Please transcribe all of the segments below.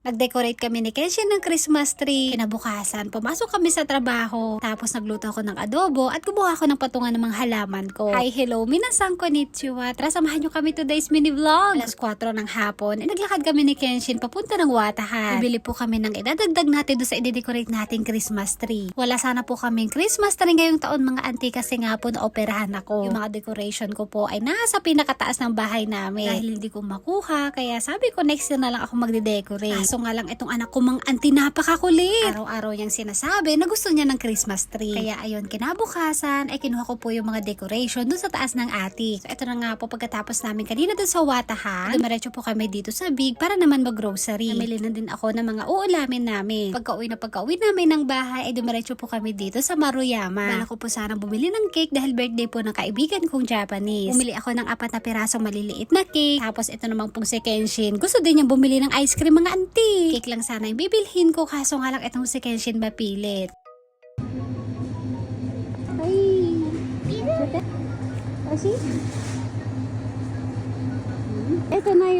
Nag-decorate kami ni Kenshin ng Christmas tree. Kinabukasan, pumasok kami sa trabaho. Tapos nagluto ako ng adobo at kumuha ako ng patungan ng mga halaman ko. Hi, hello, minasang konnichiwa. Tara, samahan nyo kami today's mini vlog. Alas 4 ng hapon, eh, naglakad kami ni Kenshin papunta ng Watahan. Bibili po kami ng idadagdag natin doon sa i-decorate nating Christmas tree. Wala sana po kaming Christmas tree ngayong taon mga auntie kasi nga po naoperahan ako. Yung mga decoration ko po ay nasa pinakataas ng bahay namin. Dahil hindi ko makuha, kaya sabi ko next year na lang ako magde-decorate. Kaso nga lang itong anak ko mang auntie napakakulit. Araw-araw niyang sinasabi na gusto niya ng Christmas tree. Kaya ayun, kinabukasan ay kinuha ko po yung mga decoration dun sa taas ng attic. So ito na nga po pagkatapos namin kanina dun sa Watahan, dumiretso po kami dito sa Big para naman mag-grocery. Namili na din ako ng mga uulamin namin. Pagka-uwi na pagka-uwi namin ng bahay ay dumiretso po kami dito sa Maruyama. Bala ko po sana bumili ng cake dahil birthday po ng kaibigan kong Japanese. Bumili ako ng apat na pirasong maliliit na cake. Tapos ito namang pong si Kenshin. Gusto din niyang bumili ng ice cream mga auntie. Cake lang sana yung bibilhin ko kaso nga lang itong si Kenshin mapilit. Ay. Asi? Ito na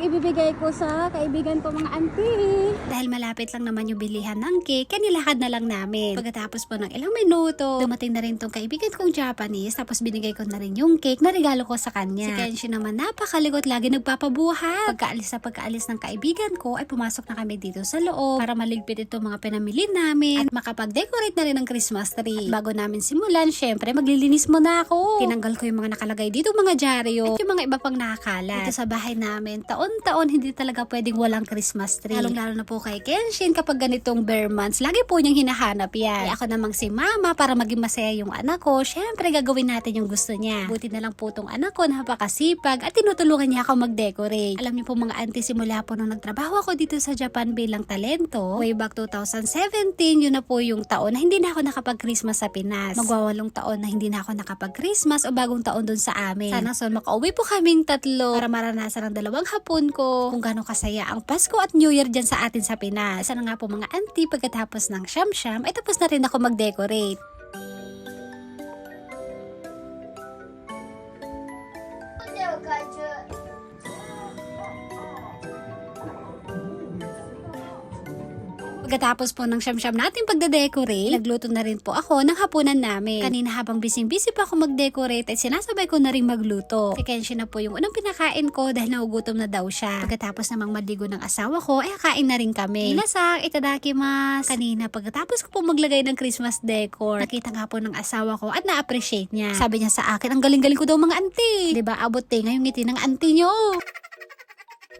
ibibigay ko sa kaibigan ko mga auntie. Dahil malapit lang naman yung bilihan ng cake, kanilahad na lang namin. Pagkatapos po ng ilang minuto, dumating na rin tong kaibigan kong Japanese, tapos binigay ko na rin yung cake na regalo ko sa kanya. Si Kenshi naman napakaligot, lagi nagpapabuhat. Pagkaalis sa pagkaalis ng kaibigan ko, ay pumasok na kami dito sa loob para maligpit itong mga pinamili namin at makapag-decorate na rin ng Christmas tree. At bago namin simulan, syempre maglilinis muna ako. Tinanggal ko yung mga nakalagay dito mga dyaryo at yung mga iba pang nakakalat. Dito sa bahay namin, taon-taon hindi talaga pwedeng walang Christmas tree. Lalong-lalo na po kay Kenshin kapag ganitong bare months, lagi po niyang hinahanap yan. Kaya ako namang si mama para maging masaya yung anak ko, syempre gagawin natin yung gusto niya. Buti na lang po tong anak ko, napakasipag at tinutulungan niya ako mag-decorate. Alam niyo po mga auntie, simula po nung nagtrabaho ako dito sa Japan bilang talento, way back 2017, yun na po yung taon na hindi na ako nakapag-Christmas sa Pinas. Magwawalong taon na hindi na ako nakapag-Christmas o bagong taon dun sa amin. Sana son makauwi po kaming tatlo para maranasan ng dalawang hapon ko kung gaano kasaya ang Pasko at New Year dyan sa atin sa Pinas. Sana nga po mga auntie pagkatapos ng siyam-siyam ay tapos na rin ako mag-decorate. Pagkatapos po ng siyam-siyam natin pagde-decorate, nagluto na rin po ako ng hapunan namin. Kanina habang bising-busy pa ako mag-decorate ay sinasabay ko na rin magluto. Si Kenshi na po yung unang pinakain ko dahil nagugutom na daw siya. Pagkatapos namang maligo ng asawa ko ay kain na rin kami. Minasak, itadakimasu. Kanina pagkatapos ko po maglagay ng Christmas decor, nakita nga po ng asawa ko at na-appreciate niya. Sabi niya sa akin, ang galing-galing ko daw mga auntie. 'Di ba abot tinga yung ngiti ng auntie nyo.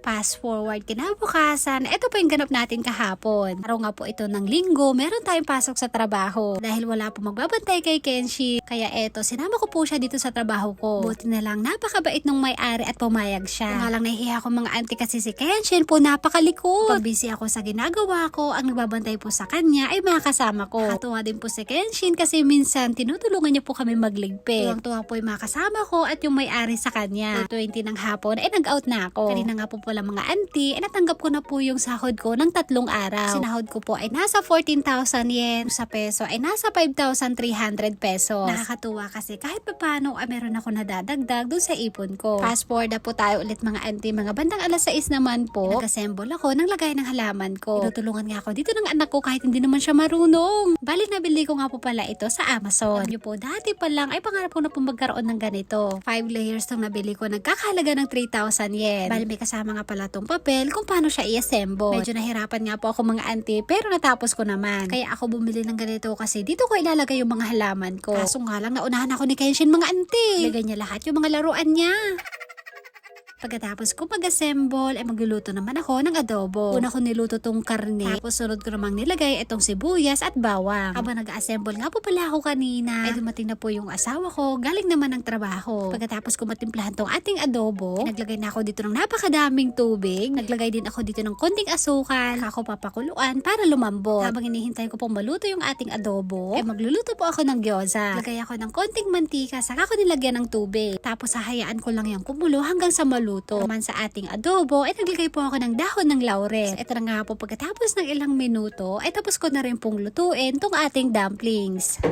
Fast forward kinabukasan, ito po yung ganap natin kahapon. Araw nga po ito ng linggo, meron tayong pasok sa trabaho. Dahil wala po magbabantay kay Kenshi, kaya eto, sinama ko po siya dito sa trabaho ko. Buti na lang, napakabait nung may-ari at pumayag siya. Kung lang nahihiya ko mga auntie kasi si Kenshin po napakalikot. Pag busy ako sa ginagawa ko, ang nagbabantay po sa kanya ay mga kasama ko. Nakatuwa din po si Kenshin kasi minsan tinutulungan niya po kami magligpit. Tuwang-tuwa po yung mga kasama ko at yung may-ari sa kanya. 20 ng hapon, ay nag-out na ako. Kanina nga po pala mga auntie, eh, natanggap ko na po yung sahod ko ng tatlong araw. Sinahod ko po ay nasa 14,000 yen. Sa peso ay nasa 5,300 pesos. Nakakatuwa kasi kahit pa paano ay meron ako nadadagdag dun sa ipon ko. Fast forward na po tayo ulit mga auntie. Mga bandang alas 6 naman po, nag-assemble ako ng lagay ng halaman ko. Tinutulungan nga ako dito ng anak ko kahit hindi naman siya marunong. Bali nabili ko nga po pala ito sa Amazon. Alam po, dati pa lang ay pangarap ko na po magkaroon ng ganito. 5 layers tong nabili ko. Nagkakahalaga ng 3,000 yen. Bali may kasama nga pala tong papel kung paano siya i-assemble. Medyo nahirapan nga po ako mga auntie pero natapos ko naman. Kaya ako bumili ng ganito kasi dito ko ilalagay yung mga halaman ko. Kaso nga lang naunahan ako ni Kenshin mga auntie. Lagay niya lahat yung mga laruan niya. Pagkatapos ko mag-assemble, ay magluluto naman ako ng adobo. Una ko niluto tong karne, tapos sunod ko namang nilagay itong sibuyas at bawang. Habang nag-assemble nga po pala ako kanina, ay dumating na po yung asawa ko, galing naman ng trabaho. Pagkatapos ko matimplahan tong ating adobo, naglagay na ako dito ng napakadaming tubig. Naglagay din ako dito ng konting asukal, ako papakuluan para lumambot. Habang hinihintay ko pong maluto yung ating adobo, ay magluluto po ako ng gyoza. Lagay ako ng konting mantika, saka ko nilagyan ng tubig. Tapos hahayaan ko lang yung kumulo hanggang sa maluto. Naman sa ating adobo, ay naglagay po ako ng dahon ng laurel. Ito na nga po pagkatapos ng ilang minuto, ay tapos ko na rin pong lutuin tong ating dumplings.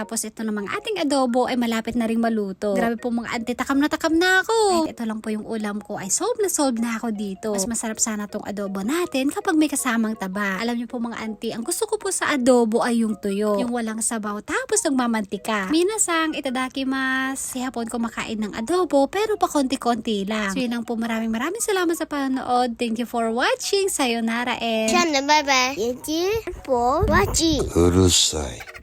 Tapos ito namang ating adobo ay malapit na ring maluto. Grabe po mga auntie, takam na takam na ako. Kahit ito lang po yung ulam ko ay solve na solve na ako dito. Mas masarap sana tong adobo natin kapag may kasamang taba. Alam niyo po mga auntie, ang gusto ko po sa adobo ay yung tuyo. Yung walang sabaw tapos nagmamantika. Minasang itadakimasu. Si hapon ko makain ng adobo pero pa konti-konti lang. So yun lang po maraming maraming salamat sa panonood. Thank you for watching. Sayonara and... じゃあね、バイバイ。やって、ぽ、わち。うるさい。